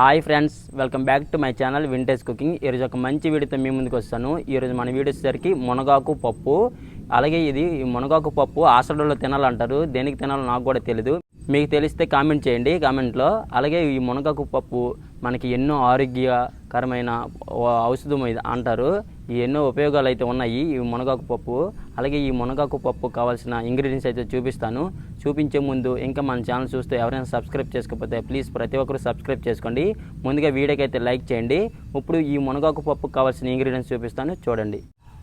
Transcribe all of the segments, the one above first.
Hi friends welcome back to my channel vintage cooking ఈరోజు ఒక మంచి వీడియోతో మీ ముందుకు వస్తాను. ఈరోజు మన వీడియో వచ్చేసరికి మునగాకు పప్పు. అలాగే ఇది ఈ మునగాకు పప్పు హాస్టల్లో తినాలంటారు. దేనికి తినాలో నాకు కూడా తెలియదు మీకు తెలిస్తే కామెంట్ చేయండి కామెంట్లో. అలాగే ఈ మునగాకు పప్పు మనకి ఎన్నో ఆరోగ్యకరమైన ఔషధం అంటారు. ఈ ఎన్నో ఉపయోగాలు అయితే ఉన్నాయి ఈ మునగాకు పప్పు. అలాగే ఈ మునగాకు పప్పు కావాల్సిన ఇంగ్రీడియంట్స్ అయితే చూపిస్తాను. చూపించే ముందు ఇంకా మన ఛానల్ చూస్తే ఎవరైనా సబ్స్క్రైబ్ చేసుకోకపోతే ప్లీజ్ ప్రతి ఒక్కరు సబ్స్క్రైబ్ చేసుకోండి. ముందుగా వీడియోకి అయితే లైక్ చేయండి. ఇప్పుడు ఈ మునగాకు పప్పు కావాల్సిన ఇంగ్రీడియంట్స్ చూపిస్తాను. చూడండి.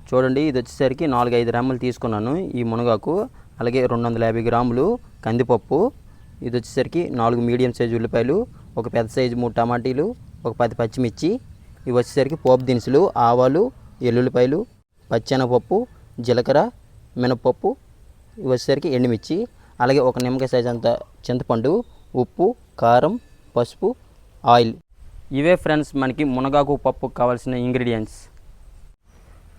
చూడండి ఇది వచ్చేసరికి నాలుగు ఐదు గ్రాములు తీసుకున్నాను ఈ మునగాకు. అలాగే రెండు వందల యాభై గ్రాములు కందిపప్పు ఇది వచ్చేసరికి నాలుగు మీడియం సైజు ఉల్లిపాయలు ఒక పెద్ద సైజు మూడు టమాటీలు ఒక పది పచ్చిమిర్చి. ఇవి వచ్చేసరికి పోపు దినుసులు ఆవాలు ఎల్లుల్లిపాయలు పచ్చెనపప్పు జీలకర్ర మినపప్పు ఇవి వచ్చేసరికి ఎండుమిర్చి అలాగే ఒక నిమ్మకాయ సైజ్ అంత చింతపండు ఉప్పు కారం పసుపు ఆయిల్. ఇవే ఫ్రెండ్స్ మనకి మునగాకు పప్పు కావాల్సిన ఇంగ్రీడియంట్స్.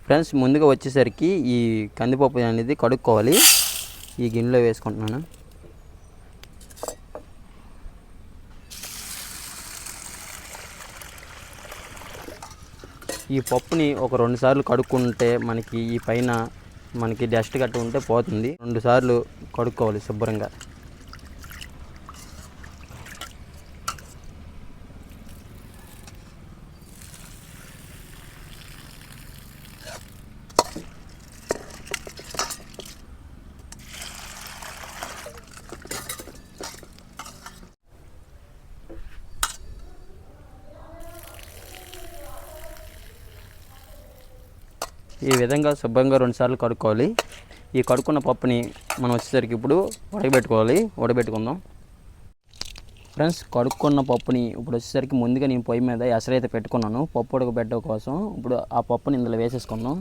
ఫ్రెండ్స్ ముందుగా వచ్చేసరికి ఈ కందిపప్పు అనేది కడుక్కోవాలి. ఈ గిన్నెలో వేసుకుంటున్నాను. ఈ పప్పుని ఒక రెండు సార్లు కడుక్కుంటే మనకి ఈ పైన మనకి డస్ట్ గట్ట ఉంటే పోతుంది. రెండు సార్లు కడుక్కోవాలి శుభ్రంగా. ఈ విధంగా శుభ్రంగా రెండుసార్లు కడుక్కోవాలి. ఈ కడుక్కున్న పప్పుని మనం వచ్చేసరికి ఇప్పుడు ఉడకబెట్టుకోవాలి ఉడకబెట్టుకుందాం ఫ్రెండ్స్ కడుక్కున్న పప్పుని ఇప్పుడు వచ్చేసరికి ముందుగా నేను పొయ్యి మీద ఎసరైతే పెట్టుకున్నాను. పప్పు ఉడకబెట్టడం కోసం ఇప్పుడు ఆ పప్పుని ఇందులో వేసేసుకుందాం.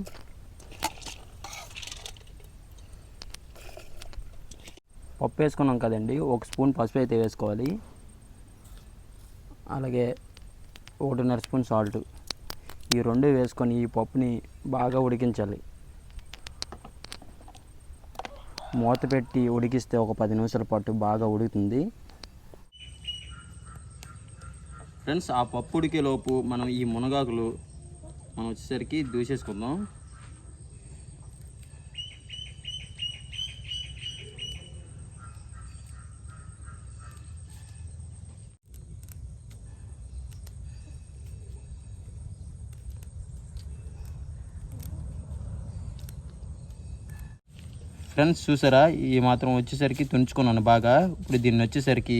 పప్పు వేసుకున్నాం కదండి. ఒక స్పూన్ పసుపు అయితే వేసుకోవాలి. అలాగే ఒకటిన్నర స్పూన్ సాల్ట్. ఈ రెండు వేసుకొని ఈ పప్పుని బాగా ఉడికించాలి. మూత పెట్టి ఉడికిస్తే ఒక పది నిమిషాల పాటు బాగా ఉడుకుతుంది. ఫ్రెండ్స్ ఆ పప్పు ఉడికేలోపు మనం ఈ మునగాకులు మనం వచ్చేసరికి దూసేసుకుందాం. ఫ్రెండ్స్ చూసారా? ఈ మాత్రం వచ్చేసరికి తుంచుకున్నాను బాగా. ఇప్పుడు దీన్ని వచ్చేసరికి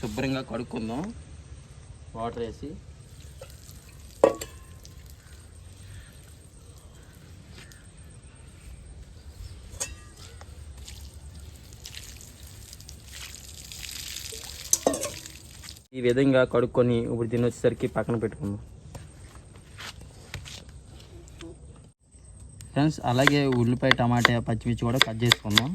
శుభ్రంగా కడుక్కుందాం. వాటర్ వేసి. ఈ విధంగా కడుక్కొని ఇప్పుడు దీన్ని వచ్చేసరికి పక్కన పెట్టుకుందాం. ఫ్రెండ్స్ అలాగే ఉల్లిపాయ టమాటా పచ్చిమిర్చి కూడా కట్ చేసుకుందాం.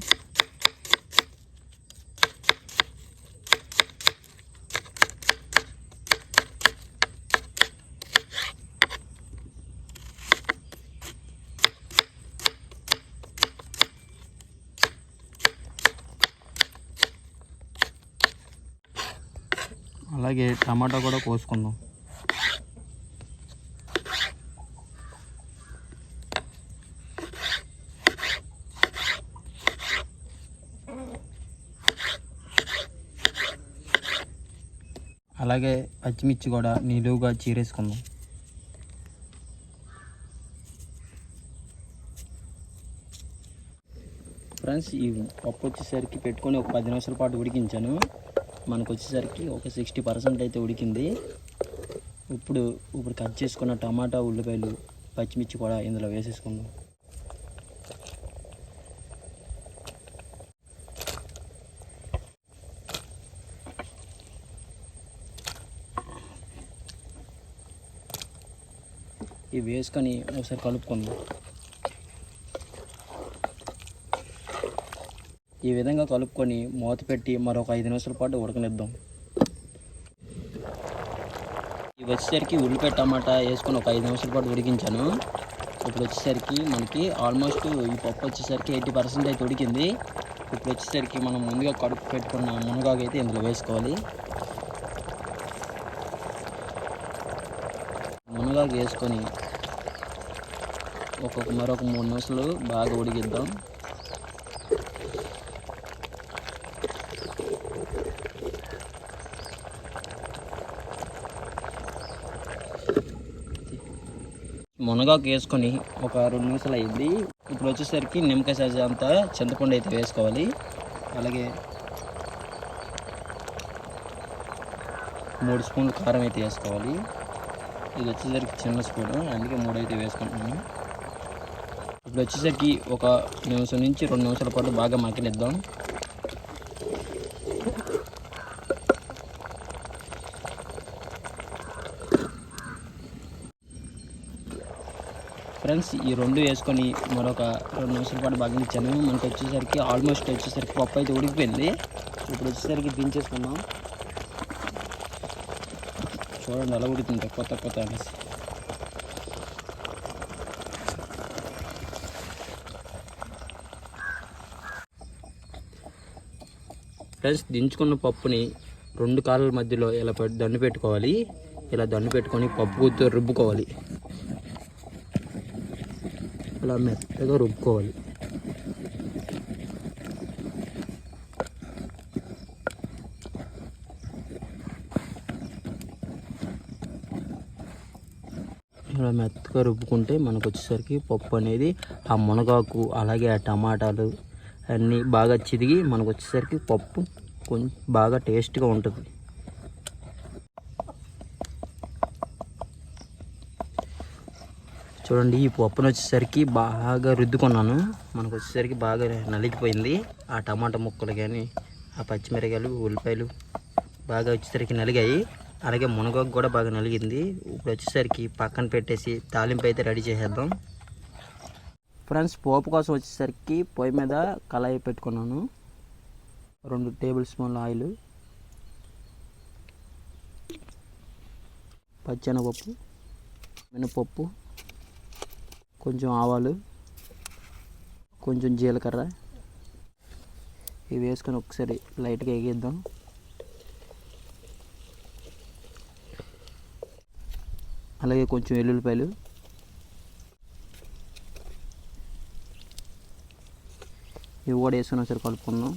అలాగే టమాటా కూడా కోసుకుందాం. అలాగే పచ్చిమిర్చి కూడా నిలువుగా చీరేసుకుందాం. ఫ్రెండ్స్ ఈ పప్పు వచ్చేసరికి పెట్టుకొని ఒక పది నిమిషాల పాటు ఉడికించాను. మనకు వచ్చేసరికి ఒక సిక్స్టీ పర్సెంట్ అయితే ఉడికింది. ఇప్పుడు ఇప్పుడు కట్ చేసుకున్న టమాటా ఉల్లిపాయలు పచ్చిమిర్చి కూడా ఇందులో వేసేసుకుందాం. ఇవి వేసుకొని ఒకసారి కలుపుకుందాం. ఈ విధంగా కలుపుకొని మూత పెట్టి మరొక ఐదు నిమిషాల పాటు ఉడకనిద్దాం. ఇవి వచ్చేసరికి ఉల్లిపాయ టమాటా వేసుకొని ఒక ఐదు నిమిషాల పాటు ఉడికించాను. ఇప్పుడు వచ్చేసరికి మనకి ఆల్మోస్ట్ ఈ పప్పు వచ్చేసరికి ఎయిటీ పర్సెంట్ అయితే ఉడికింది. ఇప్పుడు వచ్చేసరికి మనం ముందుగా కడుపు పెట్టుకున్న మునగాకు అయితే ఇందులో వేసుకోవాలి. మునగాకు వేసుకొని ఒక్కొక్క మరొక మూడు నిమిషాలు బాగా ఉడికిద్దాం. మునగాకు వేసుకొని ఒక రెండు నిమిషాలు అయ్యింది ఇప్పుడు వచ్చేసరికి నిమ్మకాయ సైజు అంతా చింతపండు అయితే వేసుకోవాలి. అలాగే మూడు స్పూన్లు కారం అయితే వేసుకోవాలి. ఇది వచ్చేసరికి చిన్న స్పూన్ అందుకే మూడు అయితే వేసుకుంటున్నాను. ఇప్పుడు వచ్చేసరికి ఒక నిమిషం నుంచి రెండు నిమిషాల పాటు బాగా మగ్గనిద్దాం ఫ్రెండ్స్ ఈ రెండు వేసుకొని మరొక రెండు నిమిషాల పాటు బాగా ఇచ్చాను మనకు వచ్చేసరికి ఆల్మోస్ట్ వచ్చేసరికి పప్పు అయితే ఉడికిపోయింది. ఇప్పుడు వచ్చేసరికి దించేసుకున్నాం చూడండి అలా ఉడుతుంది కొత్త కొత్త అనేసి. ఫ్రెండ్స్ దించుకున్న పప్పుని రెండు కాళ్ళ మధ్యలో ఇలా దండు పెట్టుకోవాలి. ఇలా దండు పెట్టుకొని పప్పు గుత్తో రుబ్బుకోవాలి. ఇలా మెత్తగా రుబ్బుకోవాలి. ఇలా మెత్తగా రుబ్బుకుంటే మనకు వచ్చేసరికి పప్పు అనేది ఆ మునగాకు అలాగే ఆ టమాటాలు అన్నీ బాగా చిదిగి మనకు వచ్చేసరికి పప్పు కొంచెం బాగా టేస్ట్గా ఉంటుంది. చూడండి ఈ పప్పును వచ్చేసరికి బాగా రుద్దుకున్నాను. మనకు వచ్చేసరికి బాగా నలిగిపోయింది. ఆ టమాటా ముక్కలు కానీ ఆ పచ్చిమిరకాయలు ఉల్లిపాయలు బాగా వచ్చేసరికి నలిగాయి. అలాగే మునగాకు కూడా బాగా నలిగింది. ఇప్పుడు వచ్చేసరికి పక్కన పెట్టేసి తాలింపు అయితే రెడీ చేసేద్దాం. ఫ్రెండ్స్ పోపు కోసం వచ్చేసరికి పొయ్యి మీద కళాయి పెట్టుకున్నాను. రెండు టేబుల్ స్పూన్ల ఆయిల్ పచ్చెనగపప్పు మినపప్పు కొంచెం ఆవాలు కొంచెం జీలకర్ర. ఇవి వేసుకొని ఒకసారి లైట్గా ఎగిద్దాం. అలాగే కొంచెం వెల్లుల్లిపాయలు ఇవి కూడా వేసుకుని ఒకసారి కలుపుకుందాం.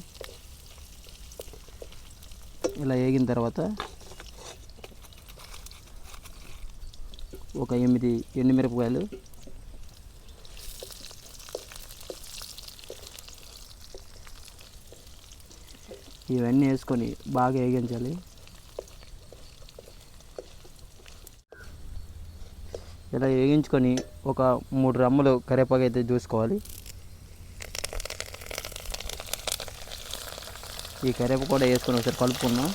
ఇలా వేగిన తర్వాత ఒక ఎనిమిది ఎండుమిరపకాయలు ఇవన్నీ వేసుకొని బాగా వేగించాలి. ఇలా వేగించుకొని ఒక మూడు రమ్మలు కరివేపాకు అయితే చూసుకోవాలి. ఈ కరివేపాకు కూడా వేసుకొని ఒకసారి కలుపుకుందాం.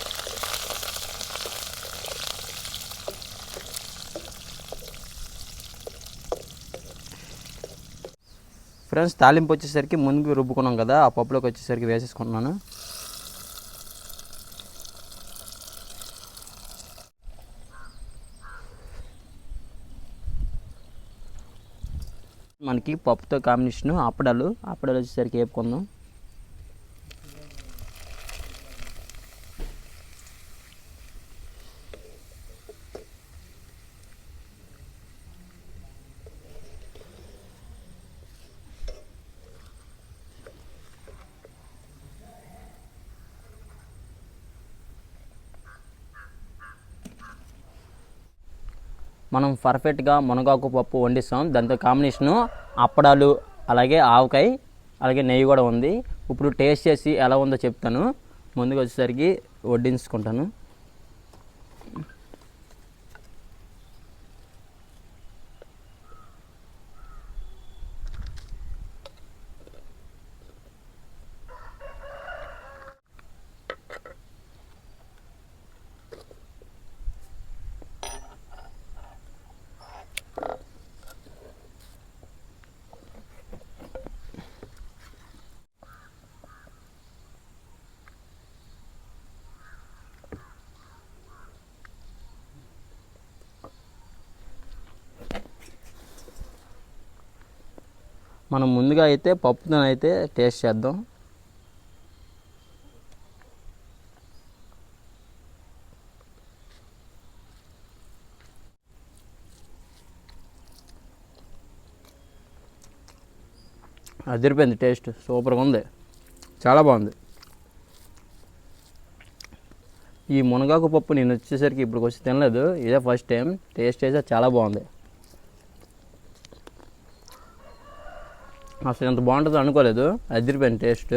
ఫ్రెండ్స్ తాలింపు వచ్చేసరికి ముందుకు రుబ్బుకున్నాం కదా ఆ పప్పులోకి వచ్చేసరికి వేసేసుకుంటున్నాను. మనకి పప్పుతో కాంబినేషన్ అప్పడాలు అప్పడాలు వచ్చేసరికి వేపుకుందాం. మనం పర్ఫెక్ట్గా మునగాకు పప్పు వండిస్తాం. దాంతో కాంబినేషను అప్పడాలు అలాగే ఆవకాయ అలాగే నెయ్యి కూడా ఉంది. ఇప్పుడు టేస్ట్ చేసి ఎలా ఉందో చెప్తాను. ముందుకు వచ్చేసరికి వడ్డించుకుంటాను. మనం ముందుగా అయితే పప్పుతో అయితే టేస్ట్ చేద్దాం. అదిరిపోయింది టేస్ట్ సూపర్గా ఉంది. చాలా బాగుంది. ఈ మునగాకు పప్పు నేను వచ్చేసరికి ఇప్పటికొచ్చి తినలేదు. ఇదే ఫస్ట్ టైం టేస్ట్ అయితే చాలా బాగుంది. అసలు ఎంత బాగుంటుందో అనుకోలేదు. అదిరిపోయింది టేస్ట్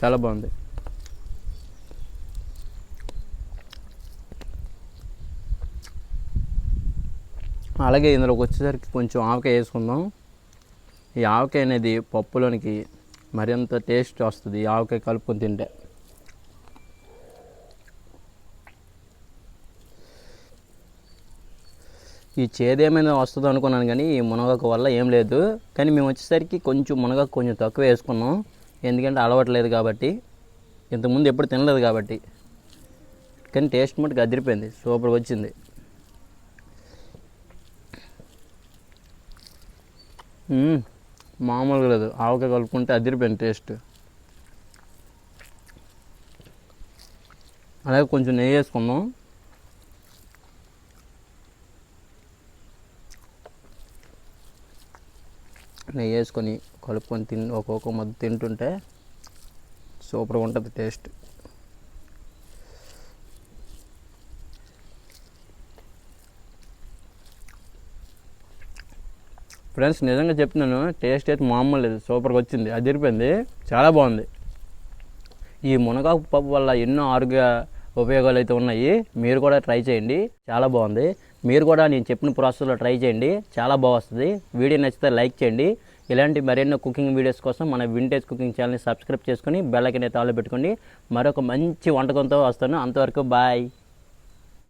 చాలా బాగుంది. అలాగే ఇందులోకి వచ్చేసరికి కొంచెం ఆవకాయ వేసుకుందాం. ఈ ఆవకాయ అనేది పప్పులోనికి మరింత టేస్ట్ వస్తుంది. ఆవకాయ కలుపుకొని తింటే. ఈ చేదేమైనా వస్తుందో అనుకున్నాను కానీ ఈ మునగాకు వల్ల ఏం లేదు. కానీ మేము వచ్చేసరికి కొంచెం మునగాకు కొంచెం తక్కువ వేసుకున్నాం. ఎందుకంటే అలవాట్లేదు కాబట్టి. ఇంతకుముందు ఎప్పుడు తినలేదు కాబట్టి. కానీ టేస్ట్ మటుకు అదిరిపోయింది. సూపర్గా వచ్చింది. మామూలుగా లేదు. ఆవకాయ కలుపుకుంటే అదిరిపోయింది టేస్ట్. అలాగే కొంచెం నెయ్యి వేసుకుందాం. నెయ్యి వేసుకొని కలుపుకొని తిన్ ఒక్కొక్క మొద్దు తింటుంటే సూపర్గా ఉంటుంది టేస్ట్. ఫ్రెండ్స్ నిజంగా చెప్తున్నాను టేస్ట్ అయితే మామూలు లేదు. సూపర్గా వచ్చింది. అది చాలా బాగుంది. ఈ మునగాకు పప్పు వల్ల ఎన్నో ఆరోగ్య ఉపయోగాలు అయితే ఉన్నాయి. మీరు కూడా ట్రై చేయండి. చాలా బాగుంది. మీరు కూడా నేను చెప్పిన ప్రాసెస్లో ట్రై చేయండి. చాలా బాగా వీడియో నచ్చితే లైక్ చేయండి. ఇలాంటి మరెన్నో కుకింగ్ వీడియోస్ కోసం మన వింటేజ్ కుకింగ్ ఛానల్ని సబ్స్క్రైబ్ చేసుకొని బెల్లకి అయితే ఆలో పెట్టుకోండి. మరొక మంచి వంటకంతో వస్తాను. అంతవరకు బాయ్.